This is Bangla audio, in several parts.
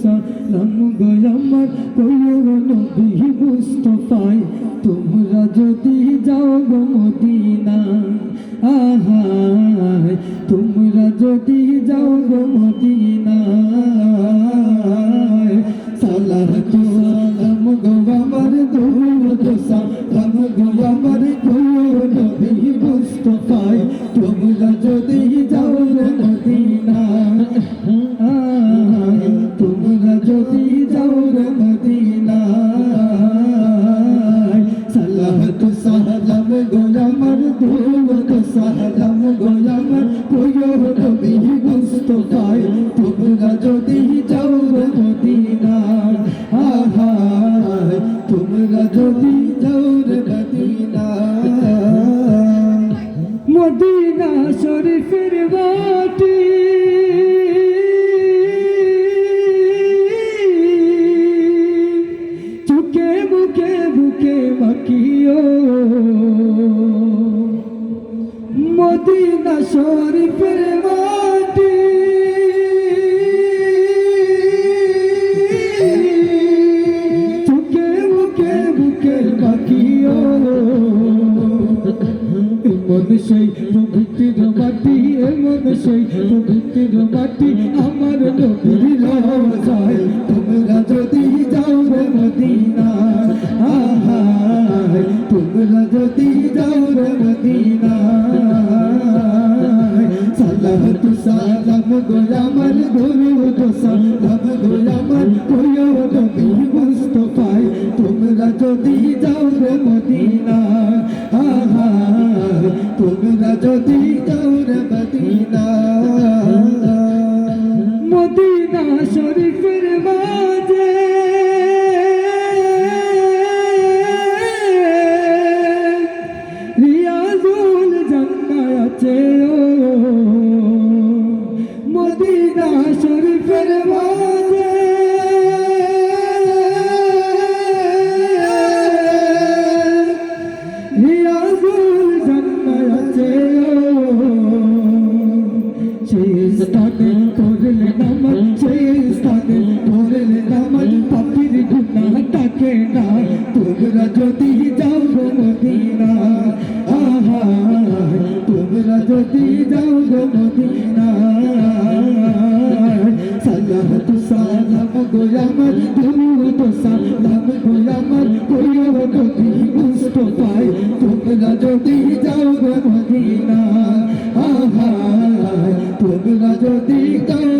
সালাম গো আমার কইও নবী মুস্তফায় তোমরা যদি যাও গো মদিনা আহা তোমরা যদি যাও গো মদিনা। তোমরা যদি রে মদিনা মদিনা শরীফের বাটি চুকে বুকে বুকে মাকিও মদিনা শরীফের মাটি সেই পবিত্র মাটি এমন সেই পবিত্র মাটি আমার নবীর রওজায় তোমরা যদি যাও রে মদিনা তোমরা যদি যাও রে মদিনা সালাম গো আমার দরুদ সালাম গো আমার কইও নবী মুস্তফায় শরীফের মাঝে। রিয়াজুল জান্নাত আছে ও। মদিনা শরীফের মাঝে। যদি যাও গো মদিনা তো সালাম গো আমার তো সালাম গো আমার কইও নবী মুস্তফায়, তোমরা যদি যাও গো মদিনা আহা, তোমরা যদি যাও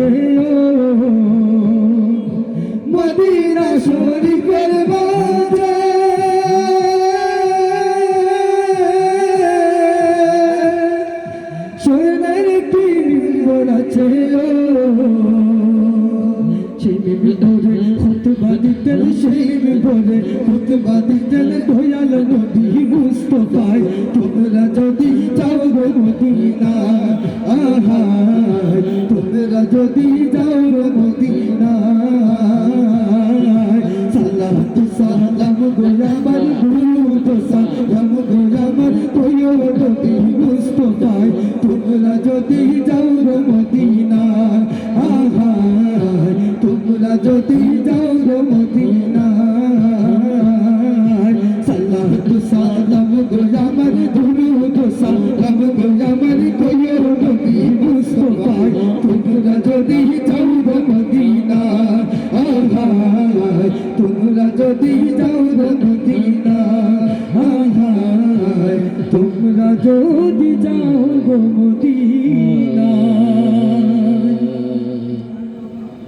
বিম্বর মদিনা শরীফের মাঝে স্বর্ণের একটি বিম্বর আছে ও। সেই খুতবা দিতেন সেই বিম্বরে খুতবা দিতেন দয়াল নবী মুস্তফায়। তোমরা যদি যাও গো মদিনা যদি যাও গো মদিনা সালাতু সালাম গো আমার দুরুদ সালাম গো আমার কইও নবী মুস্তফায়, তোমরা যদি যাও যদি যাও মদিনা ও ভাই তোমরা যদি যাও মদিনা আহা তোমরা যদি যাও মদিনা